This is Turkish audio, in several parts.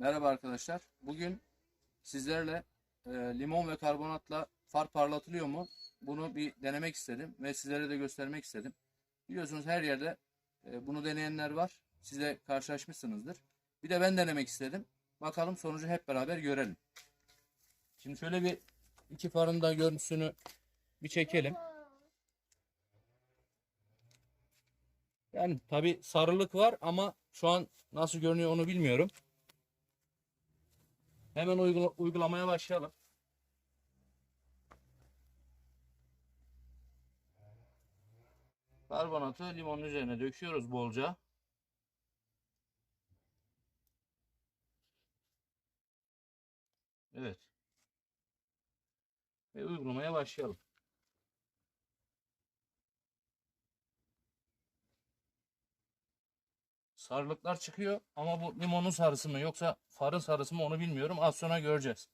Merhaba arkadaşlar. Bugün sizlerle e, limon ve karbonatla far parlatılıyor mu? Bunu bir denemek istedim ve sizlere de göstermek istedim. Biliyorsunuz her yerde e, bunu deneyenler var. Siz karşılaşmışsınızdır. Bir de ben denemek istedim. Bakalım sonucu hep beraber görelim. Şimdi şöyle bir iki farın da görüntüsünü bir çekelim. Yani tabi sarılık var ama şu an nasıl görünüyor onu bilmiyorum. Hemen uygula- uygulamaya başlayalım. Karbonatı limonun üzerine döküyoruz bolca. Evet. Ve uygulamaya başlayalım. Sarılıklar çıkıyor ama bu limonun sarısı mı yoksa farın sarısı mı onu bilmiyorum. Az sonra göreceğiz.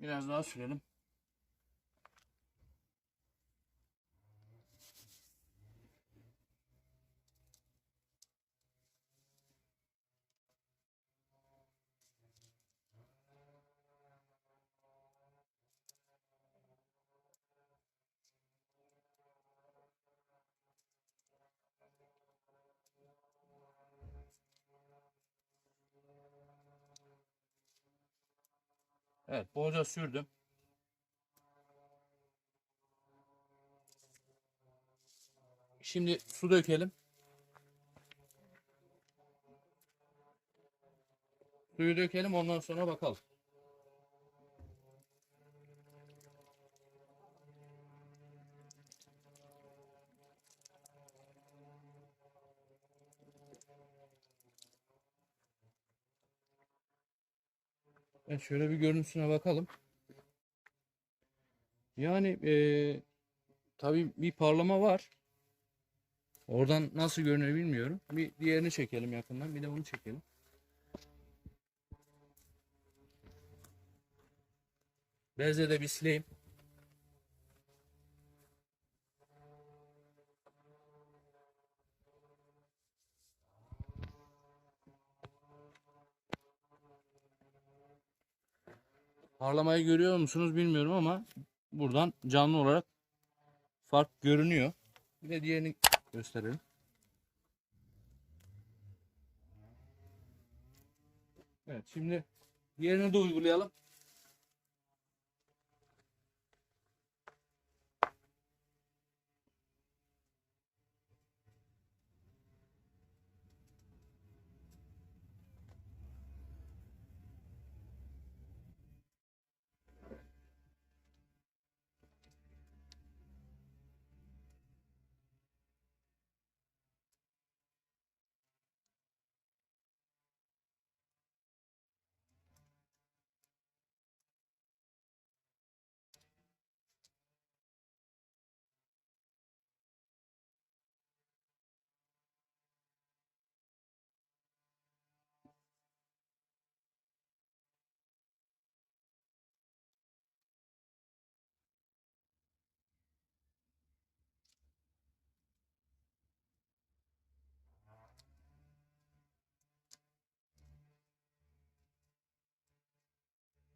Biraz daha sürelim. Evet, bolca sürdüm. Şimdi su dökelim. Suyu dökelim ondan sonra bakalım. Evet, şöyle bir görüntüsüne bakalım. Yani eee tabii bir parlama var. Oradan nasıl görünüyor bilmiyorum. Bir diğerini çekelim yakından. Bir de bunu çekelim. Bezle de bir sileyim. Parlamayı görüyor musunuz bilmiyorum ama buradan canlı olarak fark görünüyor. Bir de diğerini gösterelim. Evet şimdi diğerini de uygulayalım.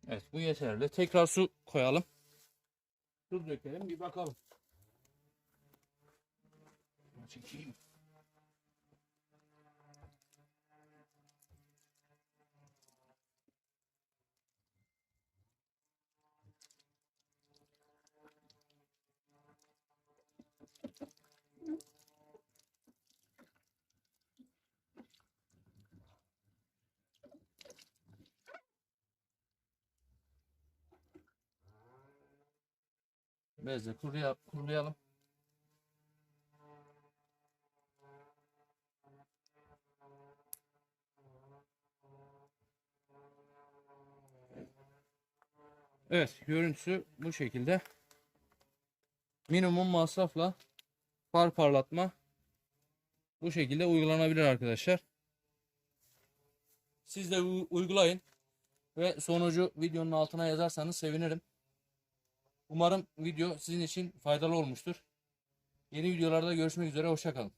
Evet bu yeterli. Tekrar su koyalım. Su dökelim bir bakalım. Çekeyim. Bezle kuruya, kurulayalım. Evet, görüntüsü bu şekilde. Minimum masrafla far parlatma bu şekilde uygulanabilir arkadaşlar. Siz de uygulayın ve sonucu videonun altına yazarsanız sevinirim. Umarım video sizin için faydalı olmuştur. Yeni videolarda görüşmek üzere. Hoşçakalın.